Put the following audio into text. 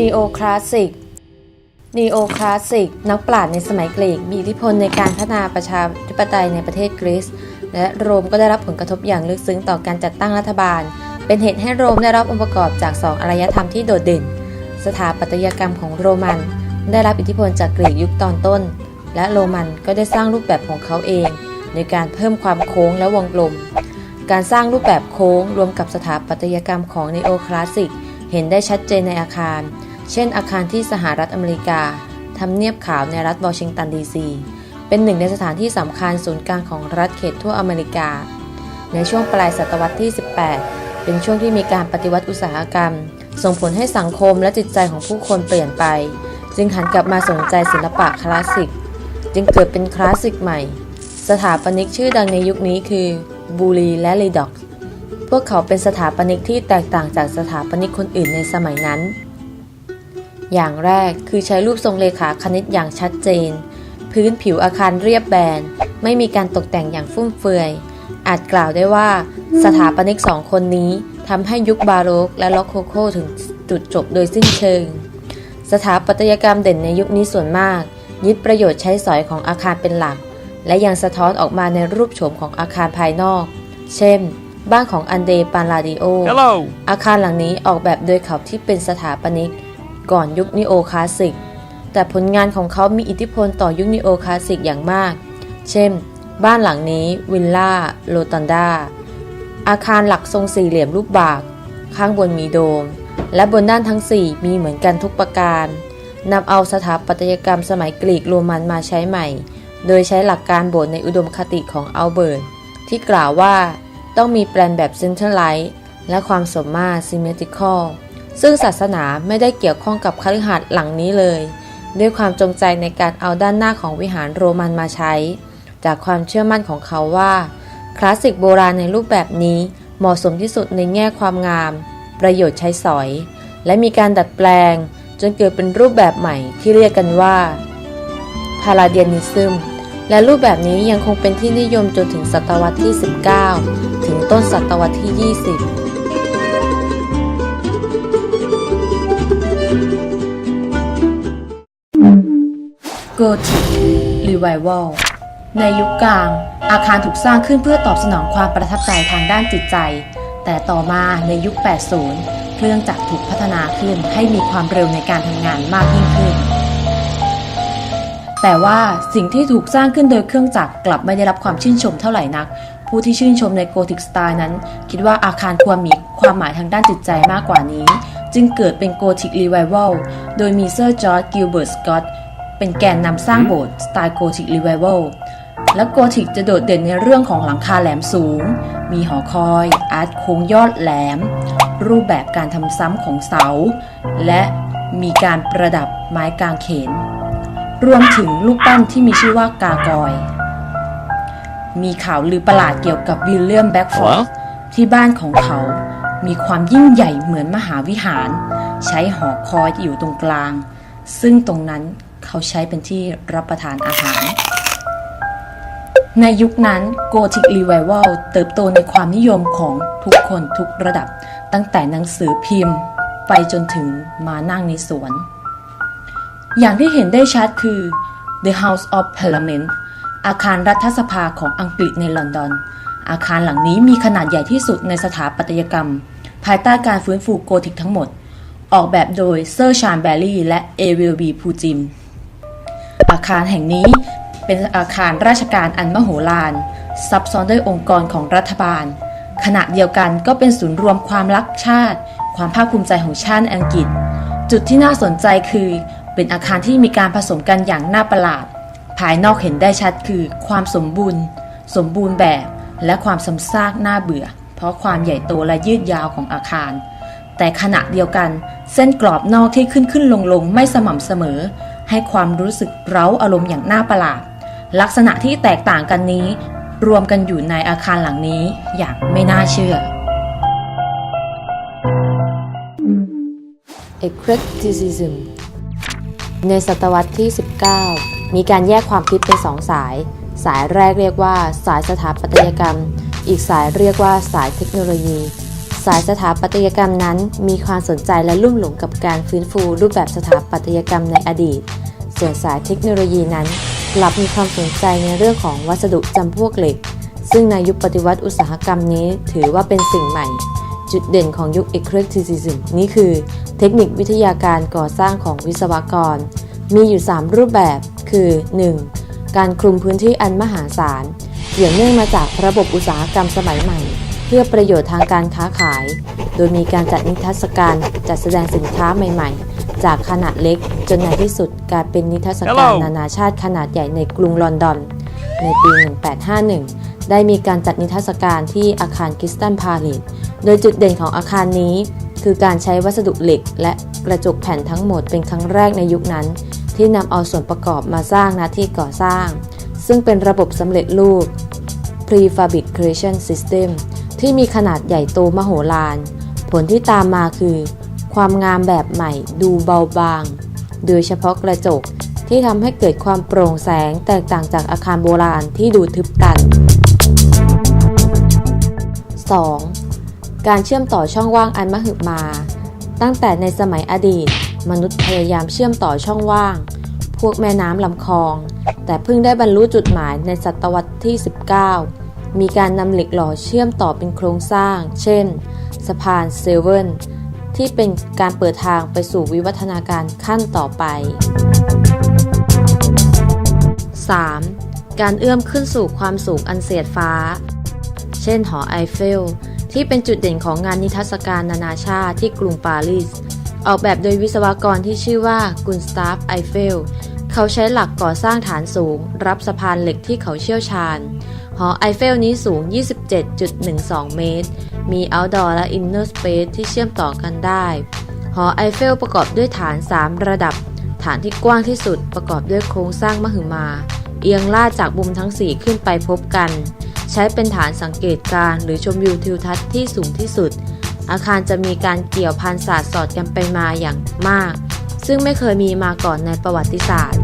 นีโอคลาสสิกนีโอคลาสสิกนักปราชญ์ในสมัยกรีกมีอิทธิพลในการพัฒนาประชาธิปไตยในประเทศกรีซและโรมก็ได้รับผลกระทบอย่างลึกซึ้งต่อการจัดตั้งรัฐบาล เป็นเหตุให้โรมได้รับองค์ประกอบจากสองอารยธรรมที่โดดเด่น สถาปัตยกรรมของโรมัน ได้รับอิทธิพลจากกรีกยุคตอนต้น และโรมันก็ได้สร้างรูปแบบของเขาเองในการเพิ่มความโค้งและวงกลม การสร้างรูปแบบโค้งรวมกับสถาปัตยกรรมของนีโอคลาสสิกเห็นได้ชัดเจนในอาคาร เช่นอาคารที่สหรัฐอเมริกาทำเนียบขาวในรัฐวอชิงตันดีซี เป็นหนึ่งในสถานที่สำคัญศูนย์กลางของรัฐเขตทั่วอเมริกา ในช่วงปลายศตวรรษที่ 18 เป็นช่วงที่มีการปฏิวัติอุตสาหกรรม ส่งผลให้สังคมและจิตใจของผู้คนเปลี่ยนไป จึงหันกลับมาสนใจศิลปะคลาสสิก จึงเกิดเป็นคลาสสิกใหม่ สถาปนิกชื่อดังในยุคนี้คือบูรีและลีด็อกพวกเขาเป็นสถาปนิกที่แตกต่างจากสถาปนิกคนอื่นในสมัยนั้น อย่างแรกคือใช้รูปทรงเลขาคณิตอย่างชัดเจน พื้นผิวอาคารเรียบแบน ไม่มีการตกแต่งอย่างฟุ่มเฟือย อาจกล่าวได้ว่าสถาปนิกสองคนนี้ทำให้ยุคบาโรกและล็อกโคโคถึงจุดจบโดยสิ้นเชิง สถาปัตยกรรมเด่นในยุคนี้ส่วนมาก ยึดประโยชน์ใช้สอยของอาคารเป็นหลัก และยังสะท้อนออกมาในรูปโฉมของอาคารภายนอก เช่นบ้านของอันเดปาลาดิโอ Hello. อาคารหลังนี้ออกแบบโดยเขาที่เป็นสถาปนิก ก่อนยุคนิโอคลาสสิก แต่ผลงานของเขามีอิทธิพลต่อยุคนิโอคลาสสิกอย่างมาก เช่น บ้านหลังนี้วิลล่าโลตันดาอาคารหลักทรงสี่เหลี่ยมรูปบาก ข้างบนมีโดม และบนด้านทั้ง4มีเหมือนกันทุกประการนำเอาสถาปัตยกรรมสมัยกรีกโรมันมาใช้ใหม่ โดยใช้หลักการโบสถ์ในอุดมคติของอัลเบิร์ตที่กล่าวว่าต้องมีแปลนแบบเซนเตอร์ไลท์และความสมมาตร symmetrical ซึ่งศาสนาไม่ได้เกี่ยวข้องกับคฤหาสน์หลังนี้เลย ด้วยความจงใจในการเอาด้านหน้าของวิหารโรมันมาใช้ จากความเชื่อมั่นของเขาว่า คลาสสิกโบราณในรูปแบบนี้เหมาะสมที่สุดในแง่ความงาม ประโยชน์ใช้สอย และมีการดัดแปลง จนเกิดเป็นรูปแบบใหม่ที่เรียกกันว่าพาราเดียนิซึมและรูปแบบนี้ยังคงเป็นที่นิยมจนถึงศตวรรษที่ 19 ถึงต้นศตวรรษที่ 20 โกธิกรีไววัลในยุคกลาง อาคารถูกสร้างขึ้นเพื่อตอบสนองความประทับใจทางด้านจิตใจ แต่ต่อมาในยุค 80 เครื่องจักรถูกพัฒนาขึ้นให้มีความเร็วในการทำงานมากยิ่งขึ้น แต่ว่าสิ่งที่ถูกสร้างขึ้นโดยเครื่องจักรกลับไม่ได้รับความชื่นชมเท่าไหร่นัก ผู้ที่ชื่นชมในโกธิกสไตล์นั้น คิดว่าอาคารควรมีความหมายทางด้านจิตใจมากกว่านี้ จึงเกิดเป็นโกธิกรีไววัลโดยมีเซอร์จอร์จกิลเบิร์ตสกอต เป็นแกนนำสร้างโบสถ์สไตล์โกธิกรีไววัลและโกธิกจะโดดเด่นในเรื่องของหลังคาแหลมสูง มีหอคอย อาร์ตโค้งยอดแหลม รูปแบบการทำซ้ำของเสา และมีการประดับไม้กางเขน รวมถึงลูกปั้นที่มีชื่อว่ากากอย มีข่าวลือประหลาดเกี่ยวกับวิลเลียมแบ็กฟอร์ดที่บ้านของเขา มีความยิ่งใหญ่เหมือนมหาวิหาร ใช้หอคอยอยู่ตรงกลาง ซึ่งตรงนั้น เขาใช้เป็นที่รับประทานอาหาร ในยุคนั้นโกธิกรีไววัลเติบโตในความนิยมของทุกคนทุกระดับ ตั้งแต่หนังสือพิมพ์ ไปจนถึงมานั่งในสวน อย่างที่เห็นได้ชัดคือ The House of Parliament อาคารรัฐสภาของอังกฤษในลอนดอน อาคารหลังนี้มีขนาดใหญ่ที่สุดในสถาปัตยกรรม ภายใต้การฟื้นฟูโกธิกทั้งหมด ออกแบบโดยเซอร์ชานแบลลี่และเอวิลบีพูจิม อาคารแห่งนี้เป็นอาคารราชการอันมโหฬารซับซ้อนด้วยองค์กรของรัฐบาล ขณะเดียวกันก็เป็นศูนย์รวมความรักชาติ ความภาคภูมิใจของชาติอังกฤษ จุดที่น่าสนใจคือ เป็นอาคารที่มีการผสมกันอย่างน่าประหลาด ภายนอกเห็นได้ชัดคือ ความสมบูรณ์ สมบูรณ์แบบ และความซ้ำซากน่าเบื่อ เพราะความใหญ่โตและยืดยาวของอาคาร แต่ขณะเดียวกัน เส้นกรอบนอกที่ขึ้นขึ้นลงลงไม่สม่ำเสมอ ให้ความรู้สึกเร้าอารมณ์อย่างน่าประหลาด ลักษณะที่แตกต่างกันนี้ รวมกันอยู่ในอาคารหลังนี้อย่างไม่น่าเชื่อ Eclecticism ในศตวรรษที่ 19 มีการแยกความคิดเป็นสองสาย สายแรกเรียกว่าสายสถาปัตยกรรม อีกสายเรียกว่าสายเทคโนโลยี สายสถาปัตยกรรมนั้น มีความสนใจและลุ่มหลงกับการฟื้นฟูรูปแบบสถาปัตยกรรมในอดีต ส่วนสายเทคโนโลยีนั้นกลับมีความสนใจในเรื่องของวัสดุจำพวกเหล็ก ซึ่งในยุคปฏิวัติอุตสาหกรรมนี้ถือว่าเป็นสิ่งใหม่ จุดเด่นของยุค Eclecticism นี้คือ เทคนิควิทยาการก่อสร้างของวิศวกร มีอยู่ 3 รูปแบบ คือ 1. การคลุมพื้นที่อันมหาศาลเกี่ยวเนื่องมาจากระบบอุตสาหกรรมสมัยใหม่ เพื่อประโยชน์ทางการค้าขาย โดยมีการจัดนิทรรศการจัดแสดงสินค้าใหม่ ๆ จากขนาดเล็กจนในที่สุดกลายเป็นนิทรรศการ Hello นานาชาติขนาดใหญ่ในกรุงลอนดอน ในปี 1851 ได้มีการจัดนิทรรศการที่อาคารคริสตันพาเลตโดยจุดเด่นของอาคารนี้ คือการใช้วัสดุเหล็ก และกระจกแผ่นทั้งหมดเป็นครั้งแรกในยุคนั้น ที่นำเอาส่วนประกอบมาสร้างหน้าที่ก่อสร้าง ซึ่งเป็นระบบสำเร็จรูป prefabrication system ที่มีขนาดใหญ่โตมโหฬารผลที่ตามมาคือ ความงามแบบใหม่ดูเบาบาง โดยเฉพาะกระจกที่ทำให้เกิดความโปร่งแสงแตกต่างจากอาคารโบราณที่ดูทึบตัน 2. การเชื่อมต่อช่องว่างอันมหึมา ตั้งแต่ในสมัยอดีต มนุษย์พยายามเชื่อมต่อช่องว่าง พวกแม่น้ำลำคลอง แต่เพิ่งได้บรรลุจุดหมายในศตวรรษที่ 19 มีการนำเหล็กหล่อเชื่อมต่อเป็นโครงสร้าง เช่น สะพานเซเว่น ที่เป็นการเปิดทางไปสู่วิวัฒนาการขั้นต่อไป 3. การเอื้อมขึ้นสู่ความสูงอันเสียดฟ้า เช่นหอไอเฟล ที่เป็นจุดเด่นของงานนิทรรศการนานาชาติที่กรุงปารีส ออกแบบโดยวิศวกรที่ชื่อว่ากุนสตาฟไอเฟล เขาใช้หลักก่อสร้างฐานสูง รับสะพานเหล็กที่เขาเชี่ยวชาญ หอไอเฟลนี้สูง 27.12 เมตร มี outdoor และ inner space ที่เชื่อมต่อกันได้ หอไอเฟลประกอบด้วยฐาน 3 ระดับ ฐานที่กว้างที่สุดประกอบด้วยโครงสร้างมหึมา เอียงลาดจากมุมทั้ง 4 ขึ้นไปพบกัน ใช้เป็นฐานสังเกตการณ์หรือชมวิวทิวทัศน์ที่สูงที่สุด อาคารจะมีการเกี่ยวพันศาสตร์สอดกันไปมาอย่างมาก ซึ่งไม่เคยมีมาก่อนในประวัติศาสตร์